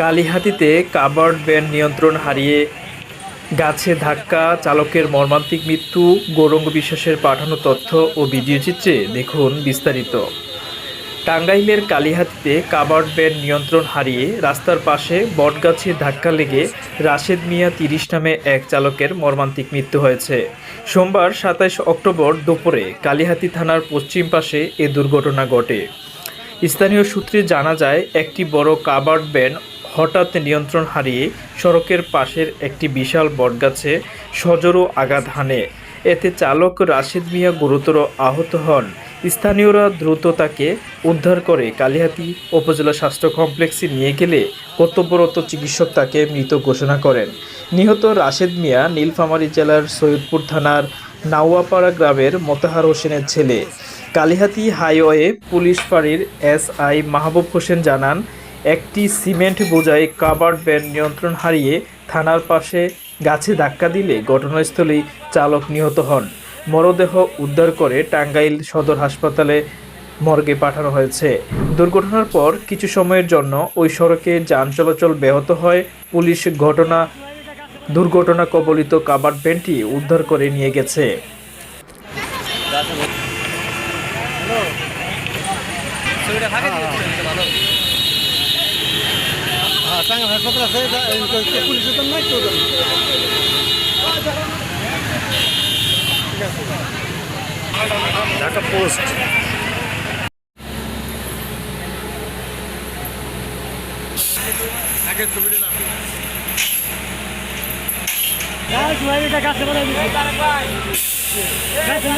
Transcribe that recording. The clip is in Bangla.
কালিহাতিতে কাবার্ড ভ্যান নিয়ন্ত্রণ হারিয়ে গাছে ধাক্কা, চালকের মর্মান্তিক মৃত্যু, গৌরঙ্গ বিশ্বাসের পাঠানো তথ্য ও ভিডিও চিত্রে দেখুন বিস্তারিত। টাঙ্গাইলের কালিহাতিতে কাবার্ড ভ্যান নিয়ন্ত্রণ হারিয়ে রাস্তার পাশে বটগাছে ধাক্কা লেগে রাশেদ মিয়া তিরিশ নামে এক চালকের মর্মান্তিক মৃত্যু হয়েছে। সোমবার সাতাইশ অক্টোবর দুপুরে কালিহাতি থানার পশ্চিম পাশে এ দুর্ঘটনা ঘটে। স্থানীয় সূত্রে জানা যায়, একটি বড় কাবার্ড ভ্যান হঠাৎ নিয়ন্ত্রণ হারিয়ে সড়কের পাশের একটি বিশাল বটগাছে সজোরও আঘাত হানে। এতে চালক রাশেদ মিয়া গুরুতর আহত হন। স্থানীয়রা দ্রুত তাকে উদ্ধার করে কালিহাতি উপজেলা স্বাস্থ্য কমপ্লেক্সে নিয়ে গেলে কর্তব্যরত চিকিৎসক তাকে মৃত ঘোষণা করেন। নিহত রাশেদ মিয়া নীলফামারী জেলার সৈয়দপুর থানার নাওয়াপাড়া গ্রামের মোতাহার হোসেনের ছেলে। কালিহাতি হাইওয়ে পুলিশ ফাঁড়ির এসআই মাহবুব হোসেন জানান একটি সিমেন্ট বোঝাই কাবার্ড ভ্যান নিয়ন্ত্রণ হারিয়ে থানার পাশে গাছে ধাক্কা দিলে ঘটনাস্থলেই চালক নিহত হন। মরদেহ উদ্ধার করে টাঙ্গাইল সদর হাসপাতালে মর্গে পাঠানো হয়েছে। দুর্ঘটনার পর কিছু সময়ের জন্য ওই সড়কে যান চলাচল ব্যাহত হয়। পুলিশ ঘটনা, দুর্ঘটনা কবলিত কাবার্ড ভ্যানটি উদ্ধার করে নিয়ে গেছে। হ্যাঁ টাঙ্গাল হাসপাতাল আছে পুলিশের তো নাই তো ঢাকা পোস্ট। আগে ছবিটা গাছ গাছে দিছি। গাছে